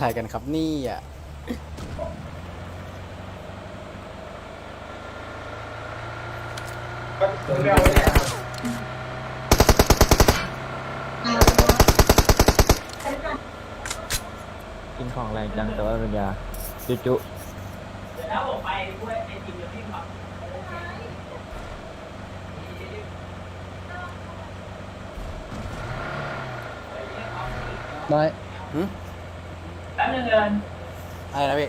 อะไรกันครับนี่อะกินของแรงจังแต่ว่าเป็นยาจุจุได้หึ แป๊บนึงเดินอะไรนะพี่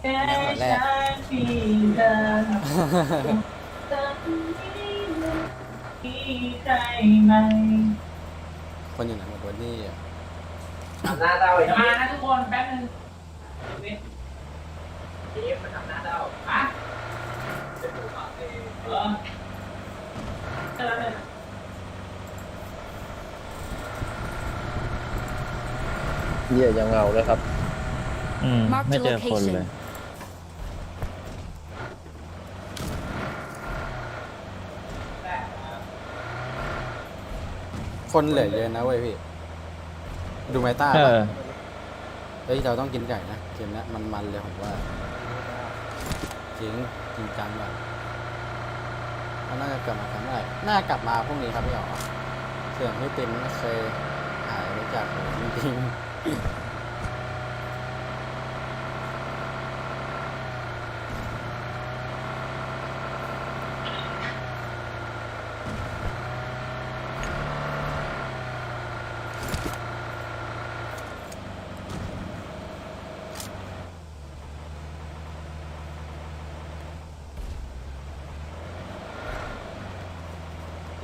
แค่หมดแรกฉันที่เดินตอนนี้มีใครไหมคนอยู่ไหนหมดวันนี้อะทำหน้าเดาจะมานะทุกคนแป๊บนึงเว้นเดฟมันทำหน้าเดาอะเออเจอเลย เหี้ยยังเงาเลยครับ อืม Mark the ไม่เจอคน location เลยคนเหลือเยอะนะเว้ยพี่ ดูไมต้าเอปะอ เฮ้ยเราต้องกินไก่นะเกมเนี้ยมันมันๆเลยผมว่าจริงจริงจังแบบเขาน่าจะกลับมาทำอะไรน่ากลับมาพรุ่งนี้ครับพี่อ๋อเสื่อมพี่ติมไม่เคยหายไปจากผมจริงๆ เห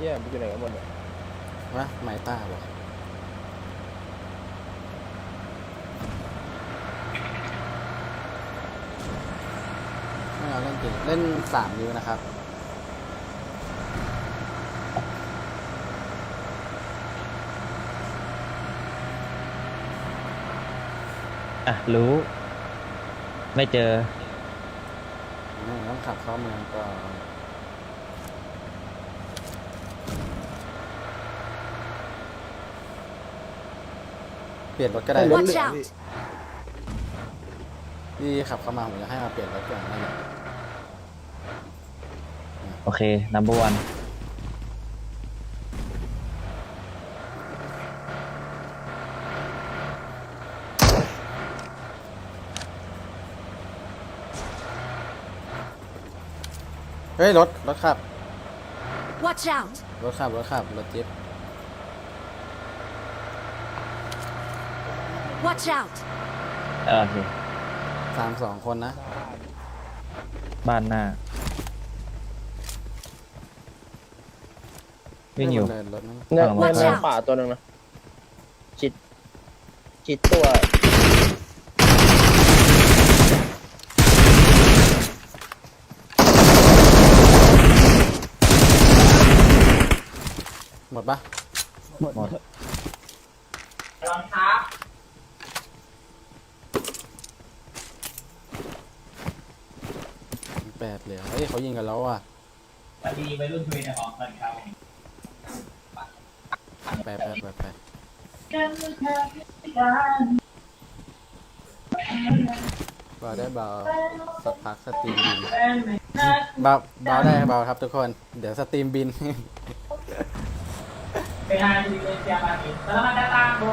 ี้ยมันอยู่ไหนกันหมด เนี่ยวะไมต้าบอกไม่เอาเล่นจริงเล่นสามนิ้วนะครับอะรู้ ไม่เจอไม่ต้องขับเข้าเมืองก่อนเปลี่ยนรถก็ได้ Watch out! พี่ขับเข้ามาผมจะให้มาเปลี่ยนรถก่อนนั่นแหละ โอเค number one เฮ้ยรถรถขับ Watch out! รถขับรถขับรถจิ๊บ Watch out! เออโอเคสามสองคนนะ บ้านหน้า วิ่งอยู่เดินรถนั่นเนี่ยฝั่งเนี่ยตรงข้ามเนี่ยป่าตัวหนึ่งนะจิตจิตตัว หมดปะหมดรองเท้าแปดเหลือเฮ้ยเขายิงกันแล้วอะ สวัสดีวัยรุ่นทวีนของสวัสดีครับ ไปไปไปไปกันแค่กันเบาได้เบาสักพักสตรีมบินแฟนไม่นัดเบาเบาได้เบาครับทุกคน เดี๋ยวสตรีมบินไปหาดีเลยเสียมาอีกแล้วมันจะตามโบ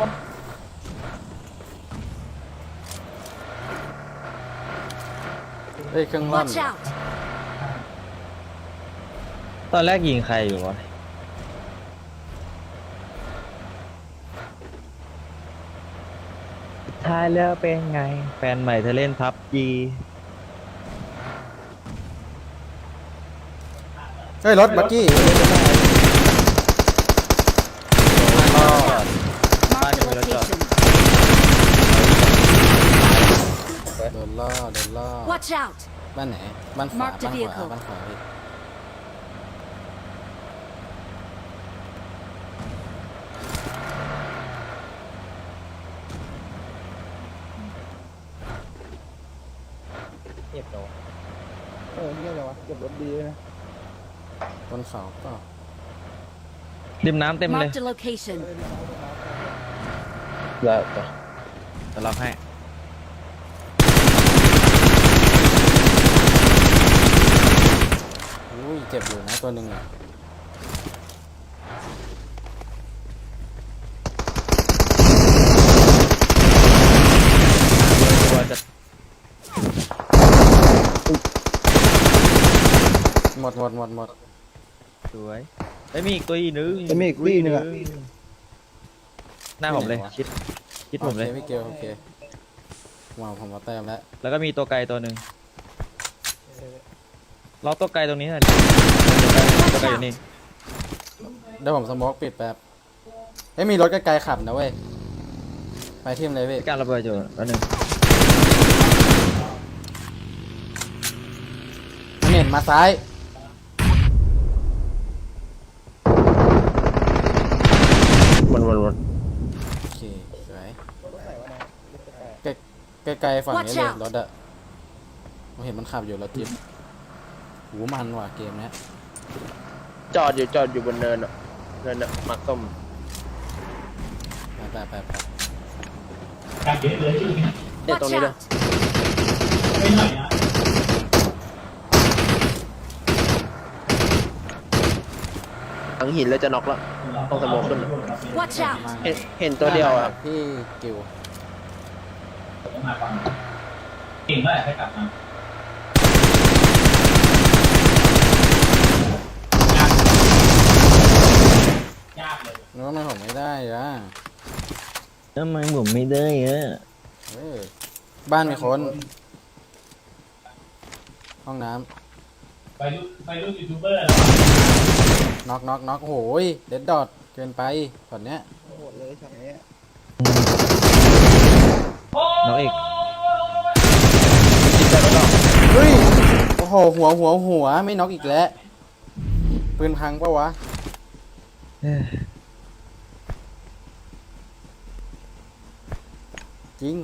เฮ้ยเครื่องร่อน Watch out! ตอนแรกยิงใครอยู่วะ ท้ายแล้วเป็นไง แฟนใหม่เธอเล่นพับจีเฮ้ยรถบักกี้ Mark the location. โดนล่อโดนล่อ Watch out! บ้านไหน บ้านขวา Mark the บ้านขวา vehicle บ้านขวาพี่ เก็บตัวเออนี่อะไรวะเก็บรถดีด้วยนะบนเขาก็ริมน้ำเต็มเลย Mark the location. แล้วแต่จะล็อกให้ อุ้ยเจ็บอยู่นะตัวหนึ่งอะ ตัวจะ หมดหมดหมดหมดสวยไม่มีอีกตัวอีกนึงจะมีอีกวี่หนึ่งอะ หน้าผมเลยชิดชิดผมเลย โอคพี่เกลโอเคว้าวผมมาแต้มแล้วแล้วก็มีตัวไกลตัวหนึ่งล็อกตัวไกลตรงนี้หน่อยดิตัวไกลอยู่นี่เดี๋ยวผมสโมกปิดแป๊บเฮ้ยมีรถไกลๆขับนะเว้ยไปทีมเลยพี่ การระเบิดอยู่แล้วหนึ่งเห็นมาซ้าย วนวนวนโอเคสวยใกล้ใกล้ๆฝั่งนี้เลย Watch out รถอะผมเห็นมันขับอยู่รถจิ๊บหูมันว่ะเกมเนี้ยจอดอยู่จอดอยู่บนเนินอะเนินอะมักส้มไปไปไปไปการเยอะเลยชื่อนี้เนี่ยตรง Watch นี้เลย out! ไม่หน่อยนะ หลั งหินเลยจะน็อกแล้วต้องสโมกขึ้น Watch out! มาเห็นเห็นตัวเดียวอะพี่กิวมาฟังเก่งเมื่อไหร่ให้กลับมายากเลยนึกว่ามันผมไม่ได้อะทำไมผมไม่ได้อะเออบ้านมีคน ห้องน้ไปรุ่นไปรุ่นยูทูบเบอร์ำ น็อกน็อกน็อกโหยเด็ดดอทเกินไปตอนเนี้ยน้องเอกเฮ้ยโอ้โหหัวหัวหัวไม่น็อกอีกแล้วปืนพังปะวะเอ้ยจริง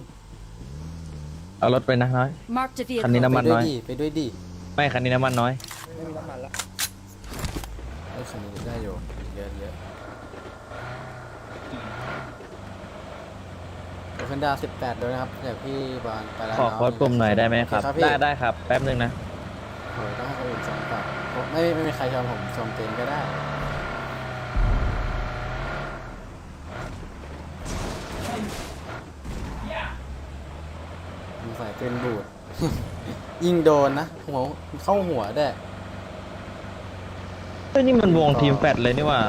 เอารถไปนะน้อย Marked a คันนี้ vehicle. น้ำมันไปด้วน้อยยดิไปด้วยดิ ไม่คันนี้น้ำมันน้อยไอ้ ยคันนี้ได้อยู่เยอะเยอะโอเคนดาสิบแปดด้วยนะครับเดี๋ยวพี่บอลไปแล้วขอโค้ดปุ่มหน่อยได้ไหมครับโอเพี่ได้ได้ครับ แป๊บนึงนะโอ้ยต้องให้คนอื่นสอนต่อผมไม่ไม่มีใครชมผมชมเต็มก็ได้ผมใส่เป็นบูด ยิงโดนนะหัวเข้าหัวได้ เฮ้ยนี่มันวงทีมแฟดเลยนี่หว่า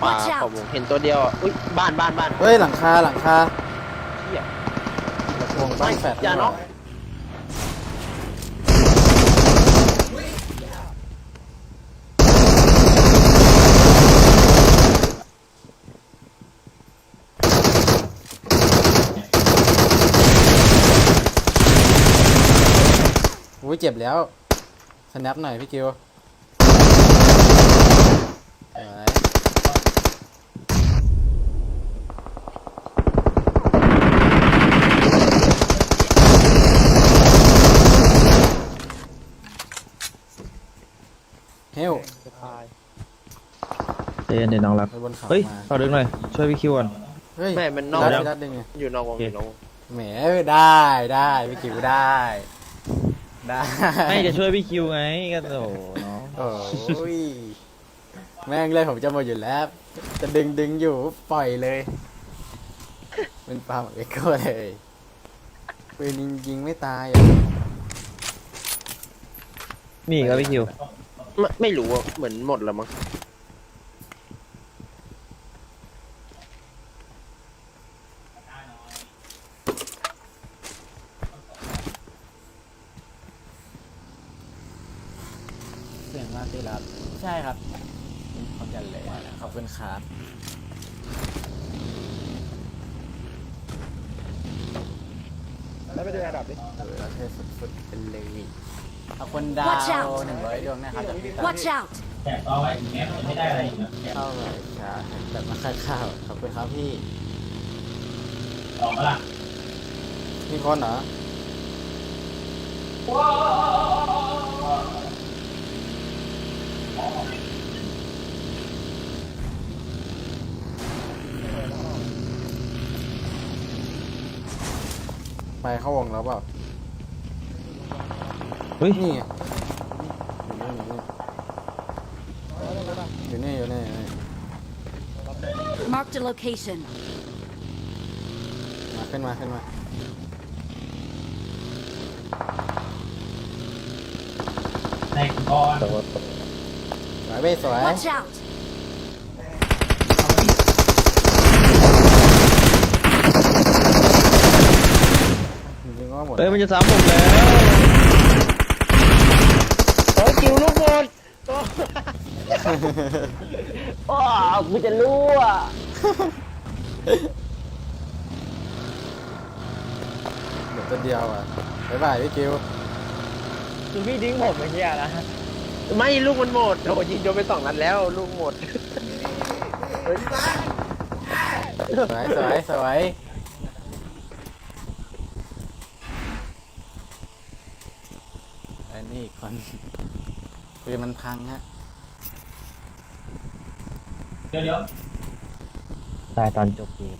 ขวา Watch out ขอบวงเห็นตัวเดียวอะอุ้ยบ้านบ้านบ้านเฮ้ยหลังคาหลังคาเหี้ยวงบ้านแฟดอย่าน็อกอุ้ยเจ็บแล้วสแนปหน่อยพี่กิว สวยเฮลเดี๋ยวเดี๋ยวน้องรับ ไปบนเขาเฮ้ยมาขอดึงหน่อย ช่วยพี่คิวก่อน เฮ้ยแม่มันนอก รัดรัดดึงไงอยู่นอกวงอยู่นอกวงแหมได้ได้พี่กิวได้ ได้ไม่จะช่วยพี่คิวไงก็โอ้โหน้องโอ้ย แม่งเลยผมจะหมดอยู่แล้ว จะดึงดึงอยู่ปล่อยเลยเป็นปลาหมึกเอ็กโก้เลยปืนยิงยิงไม่ตายอะมีอีกครับพี่คิวไม่ไม่รู้อะเหมือนหมดแล้วมั้งเสียงมาตีรับ ใช่ครับ ขอบคุณเลยขอบคุณครับแล้วไปดูระดับดิเออเราเทสุดๆเป็นเลยขอบคุณดา Watch ว out หนึ่งร้อยดวงนะครับจากพี่ตา Watch out! แจกต่อไว้อย่างเงี้ยมันไม่ได้อะไรอีกนะแจกเข้าเลยครับแบบมาค่าข้าวขอบคุณครับพี่ต่อมาละมีคนเหรอ ไปเข้าวงแล้วเปล่าเฮ้ยนี่ไงอยู่นี่อยู่นี่อยู่นี่อยู่นี่ Marked a location. มาขึ้นมาขึ้นมาในก่อน สวยเว้ยสวย Watch out! จริงๆก็ หมดเฮ้ยมันจะซ้ำผมแล้วโอ้ยคิวลูกหมดโอ้กูจะรู้อะเหลือตัวเดียวอะบ๊ายบายพี่คิวคือพี่ทิ้งผมเมื่อกี้นะไม่ลูกมันหมดโอ้ยิงโดนไปสองนัดแล้วลูกหมดสวยสวยสวย อ้นี่อีกคนปืนมันพังฮะเดี๋ยวเดี๋ยวตายตอนจบเกม